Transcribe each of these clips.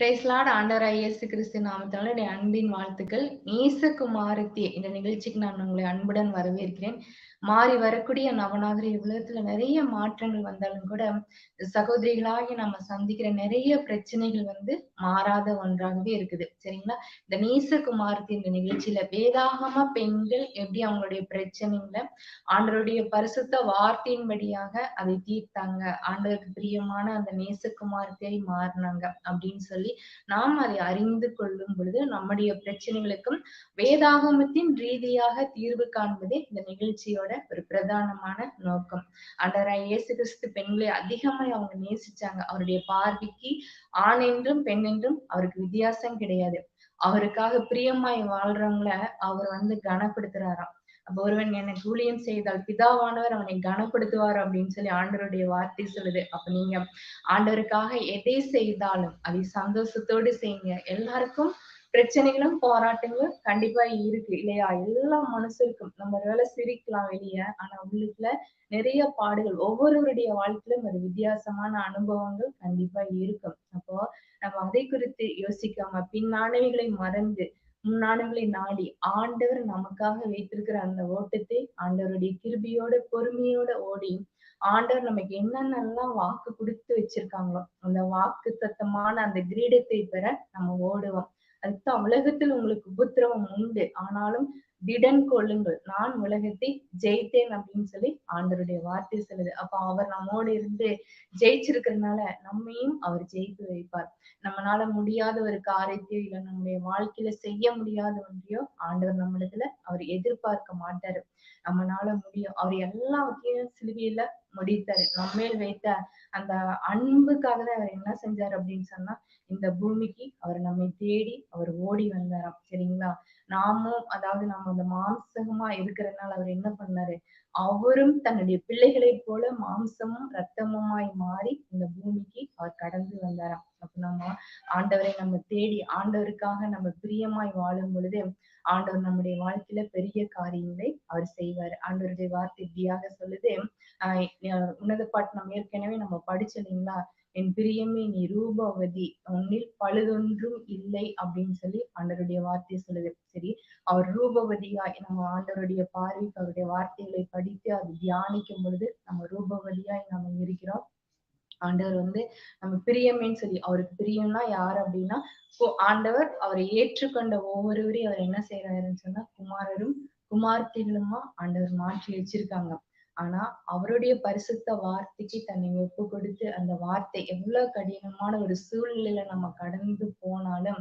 பிரேஸ்லாட் ஆண்டவராய் இயேசு கிறிஸ்து நாமத்தினால என்னுடைய அன்பின் வாழ்த்துக்கள். நேசகுமாரத்தி இந்த நிகழ்ச்சிக்கு நான் உங்களை அன்புடன் வரவேற்கிறேன். மாறி வரக்கூடிய நவநாகரிக உலகத்துல நிறைய மாற்றங்கள் வந்தாலும் கூட சகோதரிகளாகி நம்ம சந்திக்கிற நிறைய பிரச்சனைகள் வந்து மாறாத ஒன்றாகவே இருக்குது. சரிங்களா? இந்த நீசகுமாரத்தி இந்த நிகழ்ச்சியில வேதாகமா பெண்கள் எப்படி அவங்களுடைய பிரச்சனைகளை ஆண்டவருடைய பரிசுத்த வார்த்தையின்படியாக அதை தீர்த்தாங்க ஆண்டவருக்கு பிரியமான அந்த நேசகுமாரத்தை மாறினாங்க அப்படின்னு சொல்லி நாம் அதை அறிந்து கொள்ளும் பொழுது நம்முடைய பிரச்சனைகளுக்கும் வேதாகமத்தின் ரீதியாக தீர்வு காண்பதே இந்த நிகழ்ச்சியோட ஒரு பிரதானமான நோக்கம். ஆண்டவராய் இயேசு கிறிஸ்து பெண்களை அதிகமாய் அவங்க நேசிச்சாங்க. அவருடைய பார்வைக்கு ஆண் என்றும் பெண் என்றும் அவருக்கு வித்தியாசம் கிடையாது. அவருக்காக பிரியமாய் வாழ்றவங்கள அவர் வந்து கனப்படுத்துறாராம். அப்ப ஒருவன் எனக்கு ஊழியம் செய்தால் பிதாவானவர் அவனை கனப்படுத்துவார் அப்படின்னு சொல்லி ஆண்டவருடைய வார்த்தை சொல்லுது. அப்ப நீங்க ஆண்டவருக்காக எதை செய்தாலும் அதை சந்தோஷத்தோடு செய்யுங்க. எல்லாருக்கும் பிரச்சனைகளும் போராட்டங்களும் கண்டிப்பா இருக்கு. இல்லையா? எல்லா மனசுக்கும் நம்ம வேலை சிரிக்கலாம் வெளியே. ஆனா உள்ளுக்குள்ள நிறைய பாடுகள் ஒவ்வொருவருடைய வாழ்க்கையிலும் ஒரு வித்தியாசமான அனுபவங்கள் கண்டிப்பா இருக்கும். அப்போ நம்ம அதை குறித்து யோசிக்காம பின்னானவைகளை மறந்து முன்னாடுகளை நாடி ஆண்டவர் நமக்காக வைத்திருக்கிற அந்த ஓட்டத்தை ஆண்டவருடைய கிருபியோட பொறுமையோட ஓடி ஆண்டவர் நமக்கு என்னென்னலாம் வாக்கு கொடுத்து வச்சிருக்காங்களோ அந்த வாக்கு சத்தமான அந்த கிரீடத்தை பெற நம்ம ஓடுவோம். அதுதான் உலகத்தில் உங்களுக்கு உபத்திரவம் உண்டு. ஆனாலும் திடன் கொள்ளுங்கள். நான் உலகத்தை ஜெயித்தேன் அப்படின்னு சொல்லி ஆண்டருடைய வார்த்தை சொல்லுது. அப்ப அவர் நம்மோடு இருந்து ஜெயிச்சிருக்கிறதுனால நம்மையும் அவர் ஜெயித்து வைப்பார். நம்மளால முடியாத ஒரு காரியத்தையோ இல்ல நம்முடைய வாழ்க்கையில செய்ய முடியாத ஒன்றையோ ஆண்டவர் நம்மளதுல அவர் எதிர்பார்க்க மாட்டாரு. நம்மளால முடியும். அவர் எல்லாவற்றையும் சிலுவையில முடித்தாரு. நம்மேல் வைத்த அந்த அன்புக்காக தான் அவர் என்ன செஞ்சாரு அப்படின்னு சொன்னா இந்த பூமிக்கு அவர் நம்மை தேடி அவர் ஓடி வந்தாராம். சரிங்களா? நாமும் அதாவது நம்ம அந்த மாம்சகமா இருக்கிறதுனால அவர் என்ன பண்ணாரு? அவரும் தன்னுடைய பிள்ளைகளை போல மாம்சமும் ரத்தமுமாய் மாறி இந்த பூமிக்கு அவர் கடந்து வந்தாராம். அப்ப நம்ம ஆண்டவரை நம்ம தேடி ஆண்டவருக்காக நம்ம பிரியமாய் வாழும் பொழுது ஆண்டவர் நம்முடைய வாழ்க்கையில பெரிய காரியங்களை அவர் செய்வார். ஆண்டவருடைய வார்த்தை இப்படியாக சொல்லுது. ஆஹ் உன்னத பாட்டு நம்ம ஏற்கனவே நம்ம படிச்சோம் இல்லைங்களா? என் பிரியமே நீ ரூபவதி. உன்னில் பழுதொன்றும் இல்லை அப்படின்னு சொல்லி ஆண்டருடைய வார்த்தையை சொல்லுது. சரி அவர் ரூபவதியா? நம்ம ஆண்டவருடைய பார்வைக்கு அவருடைய வார்த்தைகளை படித்து அது தியானிக்கும் பொழுது நம்ம ரூபவதியாய் நம்ம இருக்கிறோம். ஆண்டவர் வந்து நம்ம பிரியமேன்னு சொல்லி அவருக்கு பிரியம்னா யார் அப்படின்னா ஆண்டவர் அவரை ஏற்றுக்கொண்ட ஒவ்வொருவரையும் அவர் என்ன செய்யறாருன்னு சொன்னா குமாரரும் குமார்த்திகளுமா ஆண்டவர் மாற்றி வச்சிருக்காங்க. ஆனா அவருடைய பரிசுத்த வார்த்தைக்கு தன்னை ஒப்பு கொடுத்து அந்த வார்த்தை எவ்வளவு கடினமான ஒரு சூழ்நிலையில நம்ம கடந்து போனாலும்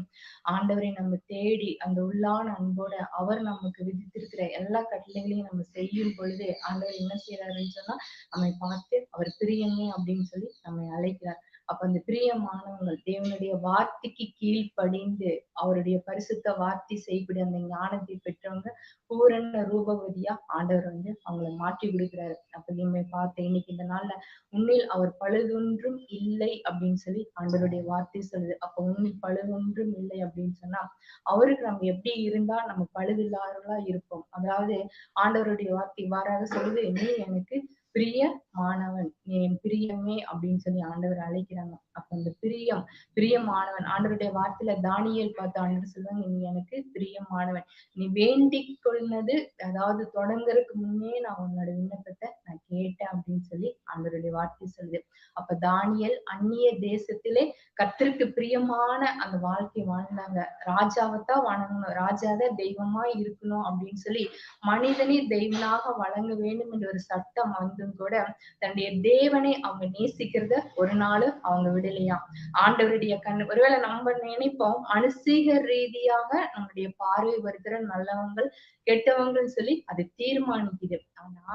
ஆண்டவரை நம்ம தேடி அந்த உள்ளான அன்போட அவர் நமக்கு விதித்திருக்கிற எல்லா கட்டளைகளையும் நம்ம செய்யும் பொழுது ஆண்டவர் என்ன செய்யறாருன்னு சொன்னா நம்மை பார்த்து அவர் பிரியமே அப்படின்னு சொல்லி நம்மை அழைக்கிறார். அப்ப அந்த பிரியமானவங்கள் தேவனுடைய வார்த்தைக்கு கீழ்ப்படிந்து அவருடைய பரிசுத்த வார்த்தை செய்யக்கூடிய அந்த ஞானத்தை பெற்றவங்க பூரண ரூபவதியா ஆண்டவர் வந்து அவங்களை மாற்றி விடுகிறாரு அப்ப நீங்க பார்த்த இன்னைக்கு இந்த நாள்ல உன்னில் அவர் பழுதொன்றும் இல்லை அப்படின்னு சொல்லி ஆண்டவருடைய வார்த்தை சொல்லுது. அப்ப உன்னில் பழுதொன்றும் இல்லை அப்படின்னு சொன்னா அவருக்கு நம்ம எப்படி இருந்தா நம்ம பழுதில்லாதவர்களா இருப்போம். அதாவது ஆண்டவருடைய வார்த்தை இவ்வாறாக சொல்லுது நீ எனக்கு பிரிய மாணவன் என் பிரியமே அப்படின்னு சொல்லி ஆண்டவர் அழைக்கிறாங்க. அப்ப அந்த பிரியம் பிரியமானவன். ஆண்டவருடைய வார்த்தையில தானியல் பார்த்து ஆண்டவர் சொல்லுவாங்க நீ எனக்கு பிரியமானவன். நீ வேண்டி கொள்னது அதாவது தொடங்குறதுக்கு முன்னே நான் உன்னோட விண்ணப்பத்தை நான் கேட்டேன் அப்படின்னு சொல்லி ஆண்டவருடைய வார்த்தை சொல்லுது. அப்ப தானியல் அந்நிய தேசத்திலே கத்திற்கு பிரியமான அந்த வாழ்க்கை வாழ்ந்தாங்க. ராஜாவைத்தான் வணங்கணும். ராஜாதான் தெய்வமா இருக்கணும் அப்படின்னு சொல்லி மனிதனே தெய்வனாக வழங்க வேண்டும் என்ற ஒரு சட்டம் வந்தும் கூட தன்னுடைய தேவனை அவங்க நேசிக்கிறத ஒரு நாள் அவங்க விட விடலையாம் ஆண்டவருடைய கண் ஒருவேளை நம்ம நினைப்போம் அனுசீக ரீதியாக நம்முடைய பார்வை வருகிற நல்லவங்கள் கெட்டவங்கன்னு சொல்லி அது தீர்மானிக்குது. ஆனா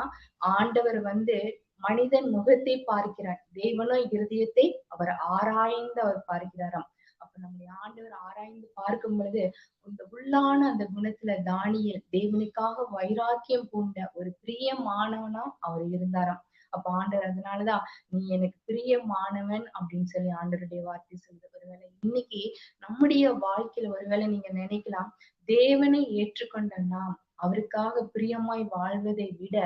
ஆண்டவர் வந்து மனிதன் முகத்தை பார்க்கிறார். தெய்வனும் இருதயத்தை அவர் ஆராய்ந்து அவர் பார்க்கிறாராம். அப்ப நம்முடைய ஆண்டவர் ஆராய்ந்து பார்க்கும் பொழுது அந்த உள்ளான அந்த குணத்துல தானியல் தேவனுக்காக வைராக்கியம் பூண்ட ஒரு பிரியமானவனா அவர் இருந்தாராம். அப்ப ஆண்டவர் அதனாலதான் நீ எனக்கு பிரியமானவன் அப்படின்னு சொல்லி ஆண்டவருடைய வார்த்தை சொல்லுது. ஒருவேளை இன்னைக்கு நம்முடைய வாழ்க்கையில ஒருவேளை நீங்க நினைக்கலாம் தேவனை ஏற்றுக்கொண்ட நாம் அவருக்காக பிரியமாய் வாழ்வதை விட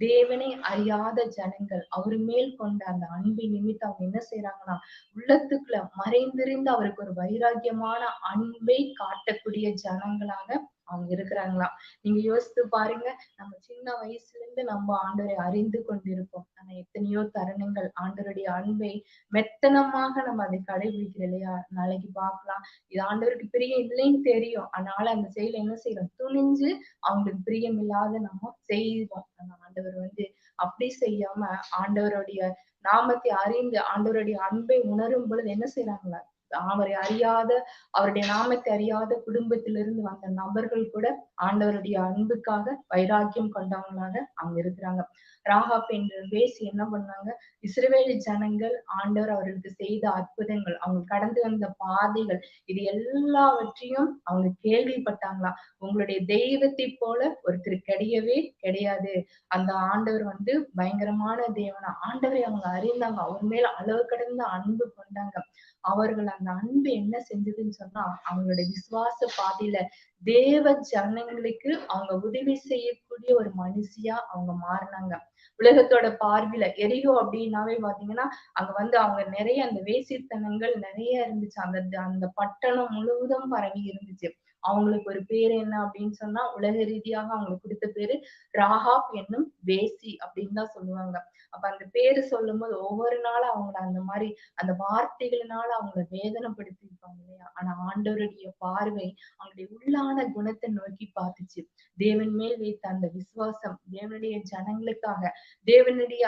தேவனை அறியாத ஜனங்கள் அவர் மேல் கொண்ட அந்த அன்பின் நிமித்தம் அவங்க என்ன செய்யறாங்கன்னா உள்ளத்துக்குள்ள மறைந்திருந்து அவருக்கு ஒரு வைராக்கியமான அன்பை காட்டக்கூடிய ஜனங்களாக அவங்க இருக்கிறாங்களாம். நீங்க யோசித்து பாருங்க நம்ம சின்ன வயசுல இருந்து நம்ம ஆண்டவரை அறிந்து கொண்டிருப்போம். ஆனா எத்தனையோ தருணங்கள் ஆண்டவருடைய அன்பை மெத்தனமாக நம்ம அதை கடைபிடிக்கிற இல்லையா? நாளைக்கு பார்க்கலாம். இது ஆண்டவருக்கு பிரியம் இல்லைன்னு தெரியும். அதனால அந்த செயலை என்ன செய்யறோம்? துணிஞ்சு அவங்களுக்கு பிரியம் இல்லாத நம்ம செய்வோம். அந்த ஆண்டவர் வந்து அப்படி செய்யாம ஆண்டவருடைய நாமத்தை அறிந்து ஆண்டவருடைய அன்பை உணரும் பொழுது என்ன செய்யறாங்களா அவரை அறியாத அவருடைய நாமத்தை அறியாத குடும்பத்திலிருந்து வந்த நபர்கள் கூட ஆண்டவருடைய அன்புக்காக வைராக்கியம் கொண்டவங்களாக அங்க இருக்கிறாங்க. ராகாப் என்ற வேசி என்ன பண்ணாங்க? இஸ்ரேவேலி ஜனங்கள் ஆண்டவர் அவர்களுக்கு செய்த அற்புதங்கள் அவங்க கடந்து வந்த பாதைகள் இது எல்லாவற்றையும் அவங்க கேள்விப்பட்டாங்களா? உங்களுடைய தெய்வத்தை போல ஒருத்தர் கிடையவே கிடையாது. அந்த ஆண்டவர் வந்து பயங்கரமான தேவனா? ஆண்டவரை அவங்க அறிந்தாங்க. அவர் மேல அளவு கடந்த அன்பு கொண்டாங்க. அவர்கள் அந்த அன்பு என்ன செஞ்சதுன்னு சொன்னா அவங்களுடைய விசுவாச பாதையில தேவ ஜனங்களுக்கு அவங்க உதவி செய்யக்கூடிய ஒரு மனுஷியா அவங்க மாறினாங்க. உலகத்தோட பார்வையில எரியோ அப்படின்னாவே பாத்தீங்கன்னா அங்க வந்து அவங்க நிறைய அந்த வேசித்தனங்கள் நிறைய இருந்துச்சு. அந்த அந்த பட்டணம் முழுவதும் பரவி இருந்துச்சு. அவங்களுக்கு ஒரு பேர் என்ன அப்படின்னு சொன்னா உலக ரீதியாக அவங்களுக்கு கொடுத்த பேரு ராஹாப் என்னும் வேசி அப்படின்னு தான் சொல்லுவாங்க. அப்ப அந்த பேரு சொல்லும் போது ஒவ்வொரு நாளும் அவங்கள அந்த மாதிரி அந்த வார்த்தைகளினால அவங்கள வேதனைப்படுத்திருப்பாங்க இல்லையா? ஆனா ஆண்டவருடைய பார்வை அவங்களுடைய உள்ளான குணத்தை நோக்கி பார்த்துச்சு. தேவன் மேல் வைத்த அந்த விசுவாசம் தேவனுடைய ஜனங்களுக்காக தேவனுடைய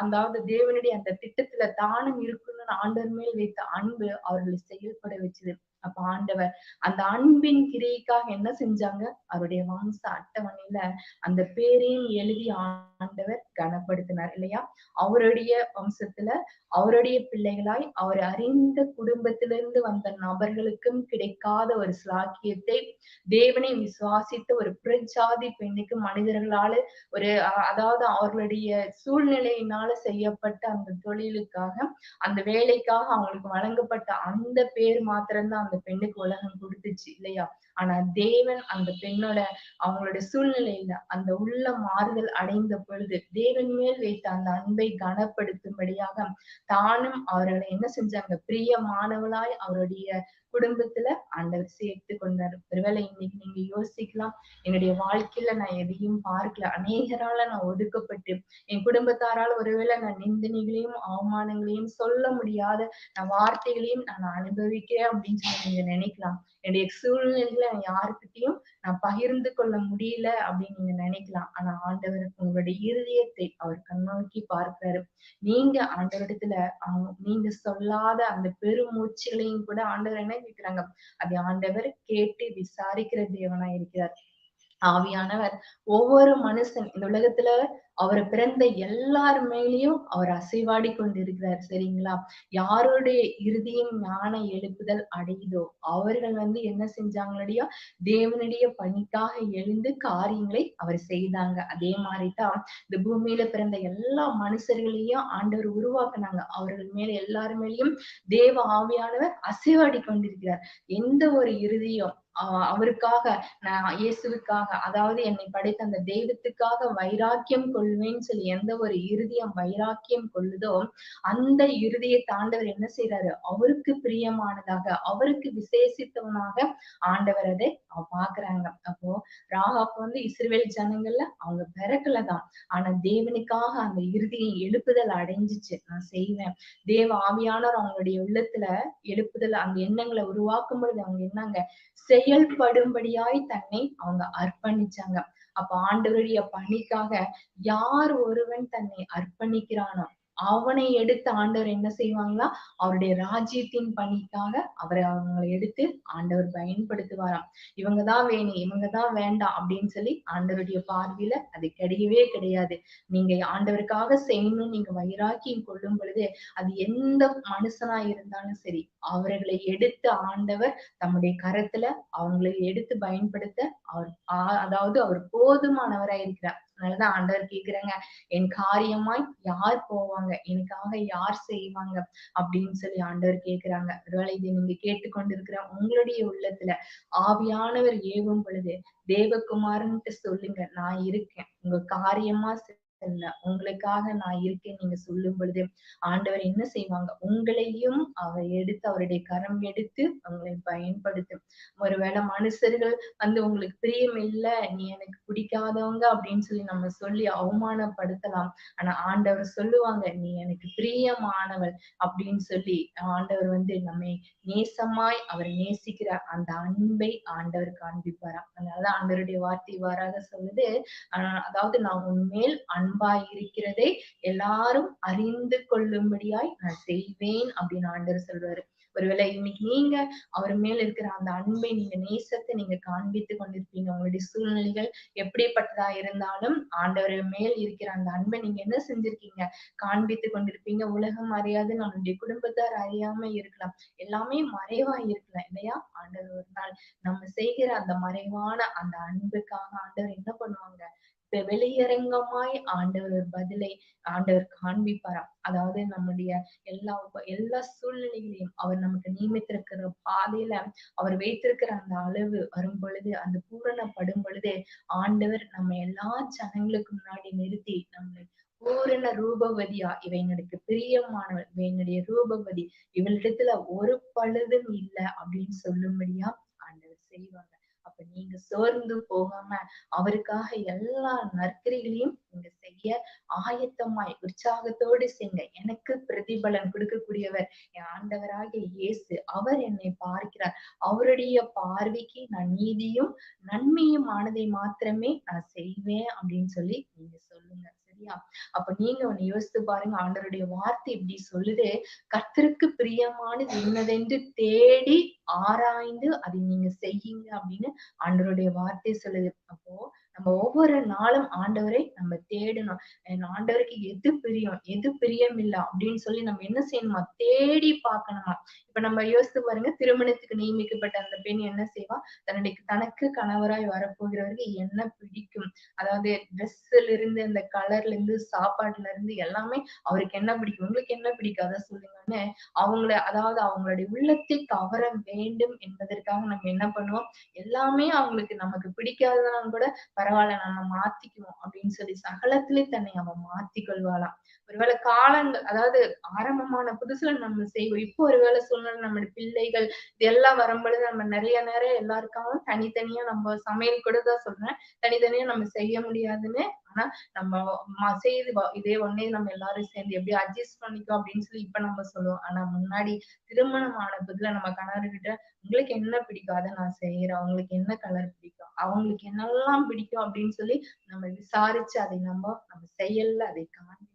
அதாவது தேவனுடைய அந்த திட்டத்துல தானும் இருக்கணும்னு ஆண்டவர் மேல் வைத்த அன்பு அவர்களை செயல்பட வச்சது. அப்ப ஆண்டவர் அந்த அன்பின் கிரியைக்காக என்ன செஞ்சாங்க? அவருடைய வம்ச அட்டவணையில அந்த பேரையும் எழுதி ஆண்டவர் கனப்படுத்தினார் இல்லையா? அவருடைய வம்சத்துல அவருடைய பிள்ளைகளாய் அவர் அறிந்த குடும்பத்திலிருந்து வந்த நபர்களுக்கும் கிடைக்காத ஒரு சிலாக்கியத்தை தேவனை விசுவாசித்த ஒரு பிரஜாதி பெண்ணுக்கு மனிதர்களால ஒரு அதாவது அவர்களுடைய சூழ்நிலையினால செய்யப்பட்ட அந்த தொழிலுக்காக அந்த வேலைக்காக அவங்களுக்கு வழங்கப்பட்ட அந்த பேர் மாத்திரம்தான் அந்த பெண்ணுக்கு உலகம் கொடுத்துச்சு இல்லையா ஆனா தேவன் அந்த பெண்ணோட அவங்களோட சூழ்நிலையில அந்த உள்ள மாறுதல் அடைந்த பொழுது தேவன் மேல் வைத்த அந்த அன்பை கனப்படுத்தும்படியாக தானும் அவர்களை என்ன செஞ்சாங்க? பிரியமானவளாய் அவருடைய குடும்பத்துல ஆண்டவர் சேர்த்து கொண்டாரு. ஒருவேளை இன்னைக்கு நீங்க யோசிக்கலாம் என்னுடைய வாழ்க்கையில நான் எதையும் பார்க்கல. அநேகரால நான் ஒதுக்கப்பட்டு என் குடும்பத்தாரால் ஒருவேளை நான் நிந்தனைகளையும் அவமானங்களையும் சொல்ல முடியாத நான் வார்த்தைகளையும் நான் அனுபவிக்கிறேன் அப்படின்னு சொல்லி நீங்க நினைக்கலாம். என்னுடைய சூழ்நிலைகளை யாருக்கிட்டையும் நான் பகிர்ந்து கொள்ள முடியல அப்படின்னு நீங்க நினைக்கலாம். ஆனா ஆண்டவர் உங்களுடைய இருதயத்தை அவர் கண்ணோக்கி பார்க்கிறாரு. நீங்க ஆண்டவரிடத்துல அவங்க நீங்க சொல்லாத அந்த பெருமூச்சுகளையும் கூட ஆண்டவர் என்ன கேட்கிறாங்க அதை ஆண்டவர் கேட்டு விசாரிக்கிற தேவனா இருக்கிறார். ஆவியானவர் ஒவ்வொரு மனுஷன் இந்த உலகத்துல அவர் பிறந்த எல்லார் மேலேயும் அவர் அசைவாடி கொண்டிருக்கிறார் சரிங்களா? யாருடைய இறுதியும் ஞான எழுப்புதல் அடையுதோ அவர்கள் வந்து என்ன செஞ்சாங்களடியா? தேவனுடைய பணிக்காக எழுந்து காரியங்களை அவர் செய்தாங்க. அதே மாதிரிதான் இந்த பூமியில பிறந்த எல்லா மனுஷர்களையும் ஆண்டவர் உருவாக்குனாங்க. அவர்கள் மேல எல்லார் மேலேயும் தேவ ஆவியானவர் அசைவாடி கொண்டிருக்கிறார். எந்த ஒரு இறுதியும் அவருக்காக நான் இயேசுவுக்காக அதாவது என்னை படைத்த அந்த தெய்வத்துக்காக வைராக்கியம் கொள்வேன்னு சொல்லி எந்த ஒரு இறுதியம் வைராக்கியம் கொள்ளுதோ அந்த இறுதியை தாண்டவர் என்ன செய்யறாரு அவருக்கு பிரியமானதாக அவருக்கு விசேஷித்தவனாக ஆண்டவர் அதை பாக்குறாங்க. அப்போ ராகாப் வந்து இஸ்ரேல் ஜனங்கள்ல அவங்க பிறக்கலதான் ஆனா தேவனுக்காக அந்த இறுதியை எழுப்புதல் அடைஞ்சிச்சு. நான் செய்வேன். தேவ ஆவியானவர் அவங்களுடைய உள்ளத்துல எழுப்புதல் அந்த எண்ணங்களை உருவாக்கும் பொழுது அவங்க என்னங்க? செயல்படும்படியாய் தன்னை அவங்க அர்ப்பணிச்சாங்க. அப்ப ஆண்டவருடைய பணிக்காக யார் ஒருவன் தன்னை அர்ப்பணிக்கிறானோ அவனை எடுத்து ஆண்டவர் என்ன செய்வாங்களா? அவருடைய ராஜ்யத்தின் பணிக்காக அவரை அவங்களை எடுத்து ஆண்டவர் பயன்படுத்துவாராம். இவங்கதான் வேணும் இவங்கதான் வேண்டாம் அப்படின்னு சொல்லி ஆண்டவருடைய பார்வையில அது கிடையவே கிடையாது. நீங்க ஆண்டவருக்காக செய்யணும் நீங்க வைராக்கியம் கொள்ளும் பொழுது அது எந்த மனுஷனா இருந்தாலும் சரி அவர்களை எடுத்து ஆண்டவர் தம்முடைய கரத்துல அவங்களை எடுத்து பயன்படுத்த அவர் அதாவது அவர் போதுமானவராய் இருக்கிறார். அதனாலதான் ஆண்டவர் கேக்குறாங்க என் காரியமாய் யார் போவாங்க? செய்வாங்க எனக்காக யார் செய்வாங்க? அப்படின்னு சொல்லி ஆண்டவர் கேட்கிறாங்க ஒருவேளை இதை நீங்க கேட்டுக்கொண்டிருக்கிற உங்களுடைய உள்ளத்துல ஆவியானவர் ஏவும் பொழுது தேவகுமார்ன்ட்டு சொல்லுங்க நான் இருக்கேன். உங்க காரியமா இல்ல. உங்களுக்காக நான் இருக்கேன் நீங்க சொல்லும் பொழுது ஆண்டவர் என்ன செய்வாங்க? உங்களையும் அவர் எடுத்து அவருடைய கரம் எடுத்து உங்களை பயன்படுத்தும். ஒருவேளை மனுஷர்கள் வந்து உங்களுக்கு பிரியம் இல்ல நீ எனக்கு பிடிக்காதவங்க அப்படின்னு சொல்லி நம்ம சொல்லி அவமானப்படுத்தலாம். ஆனா ஆண்டவர் சொல்லுவாங்க நீ எனக்கு பிரியமானவள் அப்படின்னு சொல்லி ஆண்டவர் வந்து நம்மை நேசமாய் அவர் நேசிக்கிற அந்த அன்பை ஆண்டவர் காண்பிப்பாராம். அதனால ஆண்டவருடைய வார்த்தை இவ்வாறாக சொல்லுது. ஆஹ் அதாவது நான் உன்மேல் அன்பாய் இருக்கிறதை எல்லாரும் அறிந்து கொள்ளும்படியாய் நான் செய்வேன் அப்படின்னு ஆண்டவர் சொல்றாரு. ஒருவேளை இன்னைக்கு நீங்க அவர் மேல இருக்கிற அந்த அன்பை நீங்க நேசத்தை நீங்க காண்பித்து கொண்டிருப்பீங்க. உங்களுடைய சூழ்நிலைகள் எப்படிப்பட்டதா இருந்தாலும் ஆண்டவர் மேல் இருக்கிற அந்த அன்பை நீங்க என்ன செஞ்சிருக்கீங்க? காண்பித்து கொண்டிருப்பீங்க. உலகம் அறியாது நம்மளுடைய குடும்பத்தார் அறியாம இருக்கலாம். எல்லாமே மறைவா இருக்கலாம் இல்லையா? ஆண்டவர் ஒரு நாள் நம்ம செய்கிற அந்த மறைவான அந்த அன்புக்காக ஆண்டவர் என்ன பண்ணுவாங்க? வெளியரங்கமாய் ஆண்டவர் பதிலை ஆண்டவர் காண்பிப்பாராம். அதாவது நம்முடைய எல்லா எல்லா சூழ்நிலைகளையும் அவர் நமக்கு நியமித்திருக்கிற பாதையில அவர் வைத்திருக்கிற அந்த அளவு வரும் பொழுது அந்த பூரணப்படும் பொழுது ஆண்டவர் நம்ம எல்லா ஜனங்களுக்கு முன்னாடி நிறுத்தி நம்மளை பூரண ரூபவதியா இவ எனக்கு பிரியமானவள் இவ என்னுடைய ரூபவதி இவளிடத்துல ஒரு பழுதும் இல்லை அப்படின்னு சொல்லும்படியா ஆண்டவர் செய்வாங்க. அப்ப நீங்க சோர்ந்து போகாம அவருக்காக எல்லா நற்கரிகளையும் நீங்க செய்ய ஆயத்தமாய் உற்சாகத்தோடு செய்யுங்க. எனக்கு பிரதிபலன் கொடுக்கக்கூடியவர் என் ஆண்டவராகிய இயேசு. அவர் என்னை பார்க்கிறார். அவருடைய பார்வைக்கு நான் நீதியும் நன்மையும் ஆனதை மாத்திரமே நான் செய்வேன் அப்படின்னு சொல்லி நீங்க சொல்லுங்க. இல்லையா அப்ப நீங்க ஒண்ணு யோசித்து பாருங்க ஆண்டவருடைய வார்த்தை இப்படி சொல்லுது. கர்த்தருக்கு பிரியமானது என்னதென்று தேடி ஆராய்ந்து அதை நீங்க செய்யுங்க அப்படின்னு ஆண்டவருடைய வார்த்தை சொல்லுது. அப்போ நம்ம ஒவ்வொரு நாளும் ஆண்டவரை நம்ம தேடணும். என் ஆண்டவருக்கு எது பிரியம்? எது பிரியம் இல்ல அப்படின்னு சொல்லி நம்ம என்ன செய்யணுமா? தேடி பார்க்கணுமா? இப்ப நம்ம யோசித்து பாருங்க திருமணத்துக்கு நியமிக்கப்பட்ட அந்த பெண் என்ன செய்வா? தன்னுடைய தனக்கு கணவராய் வரப்போகிறவருக்கு என்ன பிடிக்கும்? அதாவது ட்ரெஸ்ல இருந்து அந்த கலர்ல இருந்து சாப்பாட்டுல இருந்து எல்லாமே அவருக்கு என்ன பிடிக்கும்? உங்களுக்கு என்ன பிடிக்கும்? அதை சொல்லுங்கன்னு அவங்கள அதாவது அவங்களுடைய உள்ளத்தை கவர வேண்டும் என்பதற்காக நம்ம என்ன பண்ணுவோம்? எல்லாமே அவங்களுக்கு நமக்கு பிடிக்காததான் கூட பரவாயில்ல நம்ம மாத்திக்குவோம் அப்படின்னு சொல்லி சகலத்திலே தன்னை அவ மாத்தி கொள்வாளாம். ஒருவேளை காலங்கள் அதாவது ஆரம்பமான புதுசுல நம்ம செய்வோம். இப்போ ஒருவேளை சூழ்நிலை நம்ம பிள்ளைகள் இதெல்லாம் வரும்பொழுது நம்ம நிறைய நேரம் எல்லாருக்காகவும் தனித்தனியா நம்ம சமையல் கூட தான் சொல்றேன். தனித்தனியா நம்ம செய்ய முடியாதுன்னு ஆனா நம்ம ம- செய்து வ- இதே ஒண்ணே நம்ம எல்லாரும் சேர்ந்து எப்படி அட்ஜஸ்ட் பண்ணிக்கோ அப்படின்னு சொல்லி இப்ப நம்ம சொல்லுவோம். ஆனா முன்னாடி திருமணம் ஆன புதுல நம்ம கணவர்கிட்ட உங்களுக்கு என்ன பிடிக்கும்? அதை நான் செய்யறேன் அவங்களுக்கு என்ன கலர் பிடிக்கும்? அவங்களுக்கு என்னெல்லாம் பிடிக்கும்? அப்படின்னு சொல்லி நம்ம விசாரிச்சு அதை நம்ம நம்ம செயல்ல அதை காண்பிப்போம்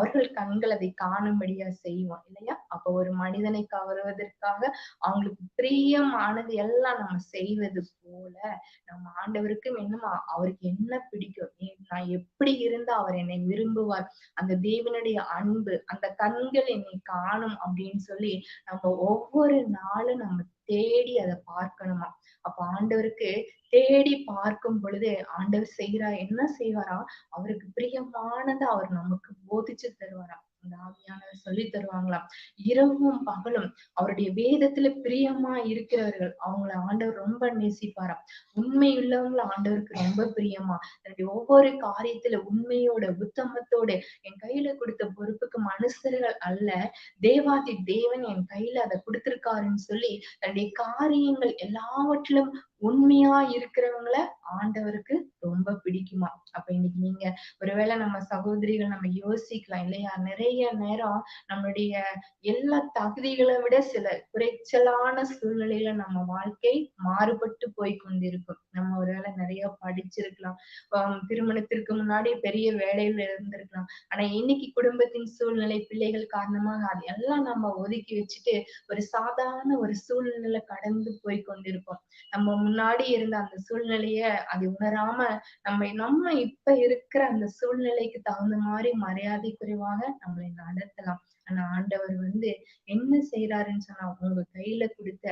அவர்கள் கண்கள் அதை காணும்படியா செய்வோம் இல்லையா? அப்ப ஒரு மனிதனை கவருவதற்காக அவங்களுக்கு பிரியமானது எல்லாம் நம்ம செய்வது போல நம்ம ஆண்டவருக்கும் என்னமா அவருக்கு என்ன பிடிக்கும்? நான் எப்படி இருந்தா அவர் என்னை விரும்புவார்? அந்த தேவனுடைய அன்பு அந்த கண்கள் என்னை காணும் அப்படின்னு சொல்லி நம்ம ஒவ்வொரு நாளும் நம்ம தேடி அதை பார்க்கணுமா? அப்ப ஆண்டவருக்கு தேடி பார்க்கும் பொழுது ஆண்டவர் செய்யறா என்ன செய்வாரா? அவருக்கு பிரியமானதை அவர் நமக்கு போதிச்சு தருவாரா? அந்த ஆவியானவர் சொல்லி தருவாங்களாம். இரவும் பகலும் அவருடைய வேதத்துல பிரியமா இருக்கிறவர்கள் அவங்கள ஆண்டவர் ரொம்ப நேசிப்பாராம். உண்மை உள்ளவங்கள ஆண்டவருக்கு ரொம்ப பிரியமா. தன்னுடைய ஒவ்வொரு காரியத்துல உண்மையோட உத்தமத்தோட என் கையில கொடுத்த பொறுப்புக்கு மனுஷர்கள் அல்ல. தேவாதி தேவன் என் கையில அதை கொடுத்திருக்காருன்னு சொல்லி தன்னுடைய காரியங்கள் எல்லாவற்றிலும் உண்மையா இருக்கிறவங்கள ஆண்டவருக்கு ரொம்ப பிடிக்குமா? அப்ப இன்னைக்கு நீங்க ஒருவேளை நம்ம சகோதரிகள் நம்ம யோசிக்கலாம் இல்லையா? நிறைய நேரம் நம்மளுடைய எல்லா தகுதிகளை விட சில குறைச்சலான சூழ்நிலையில நம்ம வாழ்க்கை மாறுபட்டு போய் கொண்டிருக்கும். நம்ம ஒருவேளை நிறைய படிச்சிருக்கலாம். திருமணத்திற்கு முன்னாடி பெரிய வேலையில இருந்திருக்கலாம். ஆனா இன்னைக்கு குடும்பத்தின் சூழ்நிலை பிள்ளைகள் காரணமாக அது எல்லாம் நம்ம ஒதுக்கி வச்சுட்டு ஒரு சாதாரண ஒரு சூழ்நிலை கடந்து போய் கொண்டிருப்போம். நம்ம முன்னாடி இருந்த அந்த சூழ்நிலைய அது உணராம நம்ம நம்ம இப்ப இருக்கிற அந்த சூழ்நிலைக்கு தகுந்த மாதிரி மரியாதை குறைவாக நம்மளை நடத்தலாம். ஆனா ஆண்டவர் வந்து என்ன செய்யறாருன்னு சொன்னா உங்க கையில கொடுத்த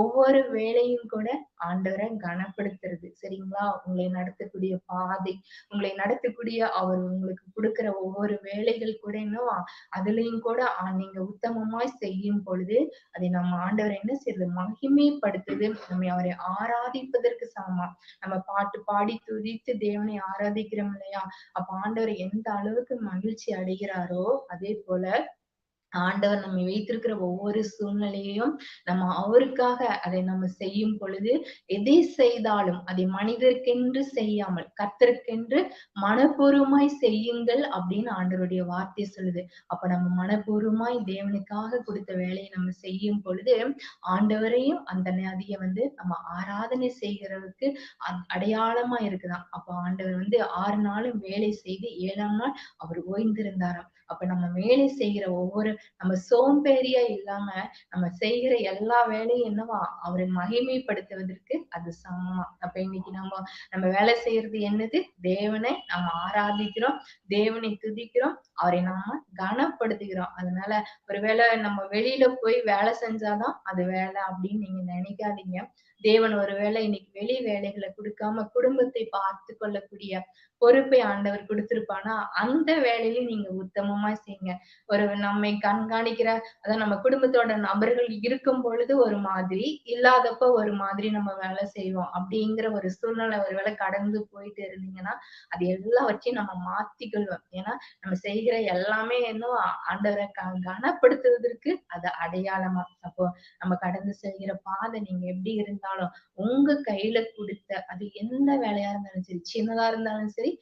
ஒவ்வொரு வேலையும் கூட ஆண்டவரை கனப்படுத்துறது. சரிங்களா? உங்களை நடத்தக்கூடிய பாதை உங்களை நடத்தக்கூடிய அவர் உங்களுக்கு கொடுக்கிற ஒவ்வொரு வேலைகள் கூட என்னவா அதுலயும் கூட நீங்க உத்தமமாய் செய்யும் பொழுது அதை நம்ம ஆண்டவர் என்ன செய்யறது மகிமைப்படுத்துது. நம்ம அவரை ஆராதிப்பதற்கு சமமா? நம்ம பாட்டு பாடி துதித்து தேவனை ஆராதிக்கிறோம் இல்லையா? அப்ப ஆண்டவர் எந்த அளவுக்கு மகிழ்ச்சி அடைகிறாரோ அதே போல ஆண்டவர் நம்ம வைத்திருக்கிற ஒவ்வொரு சூழ்நிலையையும் நம்ம அவருக்காக அதை நம்ம செய்யும் பொழுது எதை செய்தாலும் அதை மனிதர்க்கென்று செய்யாமல் கர்த்தருக்கென்று மனப்பூர்வமாய் செய்யுங்கள் அப்படின்னு ஆண்டவருடைய வார்த்தை சொல்லுது. அப்ப நம்ம மனப்பூர்வமாய் தேவனுக்காக கொடுத்த வேலையை நம்ம செய்யும் பொழுது ஆண்டவரையும் அந்த நதியை வந்து நம்ம ஆராதனை செய்கிறதுக்கு அடையாளமா இருக்குதாம் அப்ப ஆண்டவர் வந்து ஆறு நாளும் வேலை செய்து ஏழாம் நாள் அவர் ஓய்ந்திருந்தாராம். அப்ப நம்ம வேலை செய்கிற ஒவ்வொரு நம்ம சோம்பேறியா இல்லாம நம்ம செய்கிற எல்லா வேலையும் என்னவா அவரை மகிமைப்படுத்துவதற்கு அது சமமா. அப்ப இன்னைக்கு நம்ம நம்ம வேலை செய்யறது என்னது? தேவனை நம்ம ஆராதிக்கிறோம் தேவனை துதிக்கிறோம் அவரை நாம கனப்படுத்துகிறோம். அதனால ஒருவேளை நம்ம வெளியில போய் வேலை செஞ்சாதான் அது வேலை அப்படின்னு நீங்க நினைக்காதீங்க. தேவன் ஒருவேளை இன்னைக்கு வெளி வேலைகளை கொடுக்காம குடும்பத்தை பார்த்து கொள்ளக்கூடிய பொறுப்பை ஆண்டவர் கொடுத்திருப்பானா? அந்த வேலையில நீங்க உத்தமமா செய்யுங்க. ஒரு நம்மை கண்காணிக்கிற அதான் நம்ம குடும்பத்தோட நபர்கள் இருக்கும் பொழுது ஒரு மாதிரி இல்லாதப்ப ஒரு மாதிரி நம்ம வேலை செய்வோம். அப்படிங்கிற ஒரு சூழ்நிலை ஒருவேளை கடந்து போயிட்டு இருந்தீங்கன்னா அது எல்லாவற்றையும் நம்ம மாத்திக்கொள்வோம். ஏன்னா நம்ம செய்கிற எல்லாமே என்ன ஆண்டவரை கனப்படுத்துவதற்கு அது அடையாளமா. அப்போ நம்ம கடந்து செய்கிற பாதை நீங்க எப்படி இருந்தாலும் உங்க கையில கொடுத்த அது எந்த வேலையா இருந்தாலும் சரி சின்னதா இருந்தாலும் சரி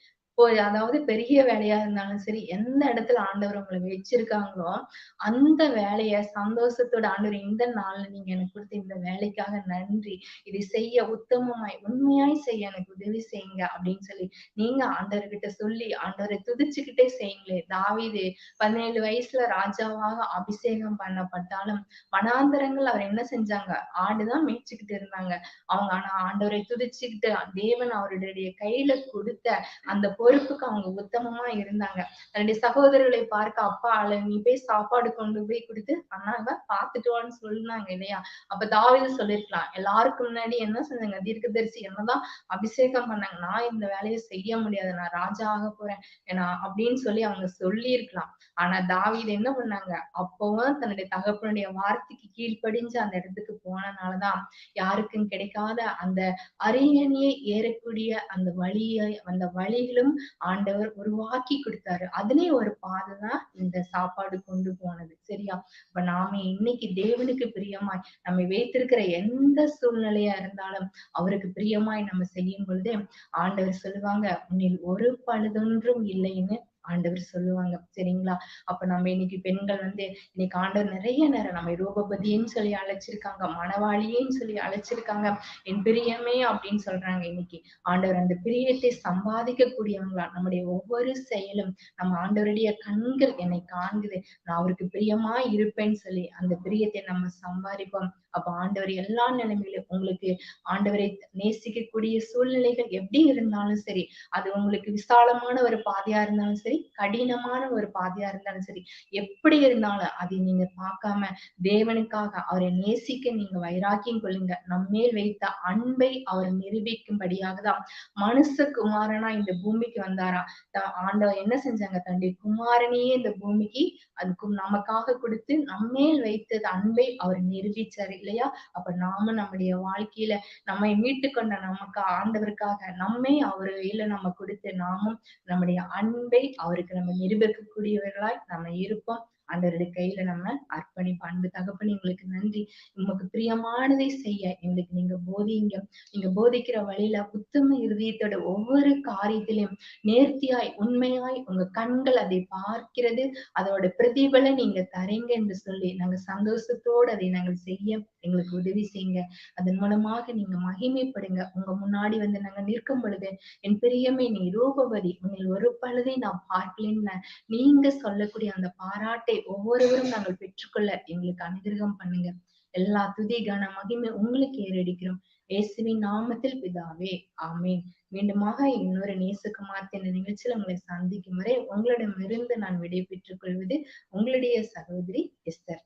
அதாவது பெரிய வேலையா இருந்தாலும் சரி எந்த இடத்துல ஆண்டவர் உங்களை வச்சிருக்காங்களோ அந்த வேலைய சந்தோஷத்தோட ஆண்டவர் இந்த நாள்ல நீங்க எனக்கு கொடுத்த இந்த வேலைக்காக நன்றி. இதை செய்ய உத்தமமாய் உண்மையாய் செய்ய எனக்கு உதவி செய்யுங்க அப்படின்னு சொல்லி நீங்க ஆண்டவர்கிட்ட சொல்லி ஆண்டவரை துதிச்சுக்கிட்டே செய்யுங்களே. தாவிது பதினேழு வயசுல ராஜாவாக அபிஷேகம் பண்ணப்பட்டாலும் வனாந்தரங்கள் அவர் என்ன செஞ்சாங்க? ஆடுதான் மேய்ச்சிக்கிட்டு இருந்தாங்க. அவங்க ஆனா ஆண்டவரை துதிச்சுக்கிட்டு தேவன் அவருடைய கையில கொடுத்த அந்த பொறுப்புக்கு அவங்க உத்தமமா இருந்தாங்க. தன்னுடைய சகோதரர்களை பார்க்க அப்பா அல நீ போய் சாப்பாடு கொண்டு போய் கொடுத்து அண்ணாங்க பாத்துட்டு வான்னு சொன்னாங்க இல்லையா? அப்ப தாவீது சொல்லிருக்கலாம் எல்லாருக்கும் முன்னாடி என்ன செஞ்சாங்க? தீர்க்கதரிசி என்னதான் அபிஷேகம் பண்ணாங்க. நான் இந்த வேலையை செய்ய முடியாது. நான் ராஜா ஆக போறேன். ஏன்னா அப்படின்னு சொல்லி அவங்க சொல்லியிருக்கலாம். ஆனா தாவீது என்ன பண்ணாங்க? அப்பவும் தன்னுடைய தகப்பனுடைய வார்த்தைக்கு கீழ்ப்படிஞ்சு அந்த இடத்துக்கு போனனாலதான் யாருக்கும் கிடைக்காத அந்த அரியணையை ஏறக்கூடிய அந்த வழியை அந்த வழிகளும் ஆண்டவர் உருவாக்கி கொடுத்தாரு. அதுலயும் ஒரு பாதை தான் இந்த சாப்பாடு கொண்டு போனது. சரியா? இப்ப நாம இன்னைக்கு தேவனுக்கு பிரியமாய் நம்ம வைத்திருக்கிற எந்த சூழ்நிலையா இருந்தாலும் அவருக்கு பிரியமாய் நம்ம செய்யும் பொழுது ஆண்டவர் சொல்லுவாங்க உன்னில் ஒரு பழுதொன்றும் இல்லைன்னு ஆண்டவர் சொல்லுவாங்க சரிங்களா? அப்ப நம்ம இன்னைக்கு பெண்கள் வந்து இன்னைக்கு ஆண்டவர் நிறைய நேரம் நம்ம ரூபபதின்னு சொல்லி அழைச்சிருக்காங்க மனவாளியேன்னு சொல்லி அழைச்சிருக்காங்க. என் பிரியமே அப்படின்னு சொல்றாங்க இன்னைக்கு. ஆண்டவர் அந்த பிரியத்தை சம்பாதிக்க கூடியவங்களா நம்முடைய ஒவ்வொரு செயலும் நம்ம ஆண்டவருடைய கண்கள் என்னை காண்குது. நான் அவருக்கு பிரியமா இருப்பேன்னு சொல்லி அந்த பிரியத்தை நம்ம சம்பாதிப்போம். அப்ப ஆண்டவர் எல்லா நிலைமையிலும் உங்களுக்கு ஆண்டவரை நேசிக்கக்கூடிய சூழ்நிலைகள் எப்படி இருந்தாலும் சரி அது உங்களுக்கு விசாலமான ஒரு பாதையா இருந்தாலும் சரி கடினமான ஒரு பாதையா இருந்தாலும் சரி எப்படி இருந்தாலும் அதை நீங்க பார்க்காம தேவனுக்காக அவரை நேசிக்க நீங்க வைராக்கியம் கொள்ளுங்க. நம்மேல் வைத்த அன்பை அவர் நிரூபிக்கும்படியாக தான் மனுஷகுமாரனா இந்த பூமிக்கு வந்தாரா ஆண்டவர் என்ன செஞ்சாங்க தன்னுடைய குமாரனையே இந்த பூமிக்கு அதுக்கும் நமக்காக கொடுத்து நம்மேல் வைத்தது அன்பை அவர் நிரூபிச்சாரு இல்லையா? அப்ப நாம நம்முடைய வாழ்க்கையில நம்மை மீட்டு கொண்ட நமக்கு ஆண்டவருக்காக நம்மை அவர் கையில நம்ம கொடுத்து நாமும் நம்முடைய அன்பை அவருக்கு நம்ம நிரூபிக்கக்கூடியவர்களாய் நம்ம இருப்போம். ஆண்டவருடைய கையில நம்ம அர்ப்பணிப்போம் அன்பு தகப்பன் எங்களுக்கு நன்றி. உமக்கு பிரியமானதை செய்ய எங்களுக்கு நீங்க போதிங்க. நீங்க போதிக்கிற வழியில உத்தம இருதயத்தோட ஒவ்வொரு காரியத்திலையும் நேர்த்தியாய் உண்மையாய் உங்க கண்கள் அதை பார்க்கிறது. அதோட பிரதிபலை நீங்க தரீங்க என்று சொல்லி நாங்க சந்தோஷத்தோடு அதை நாங்கள் செய்ய எங்களுக்கு உதவி செய்யுங்க. அதன் மூலமாக நீங்க மகிமைப்படுங்க. உங்க முன்னாடி வந்து நாங்க நிற்கும் பொழுது என் பிரியமே நீ ரூபவதி உன்னில் ஒரு பழுதை நான் பார்க்கலன்னு நீங்க சொல்லக்கூடிய அந்த பாராட்டை ஒவ்வொருவரும் நாங்கள் பெற்றுக்கொள்ள எங்களுக்கு அனுகிரகம் பண்ணுங்க. எல்லா துதி கன மகிமை உங்களுக்கு ஏறடிக்கிறோம். இயேசுவின் நாமத்தில் பிதாவே ஆமீன். மீண்டுமாக இன்னொரு நேசகுமார்த்தி இந்த நிகழ்ச்சியில் உங்களை சந்திக்கும் வரை உங்களிடமிருந்து நான் விடை பெற்றுக் கொள்வது உங்களுடைய சகோதரி எஸ்தர்.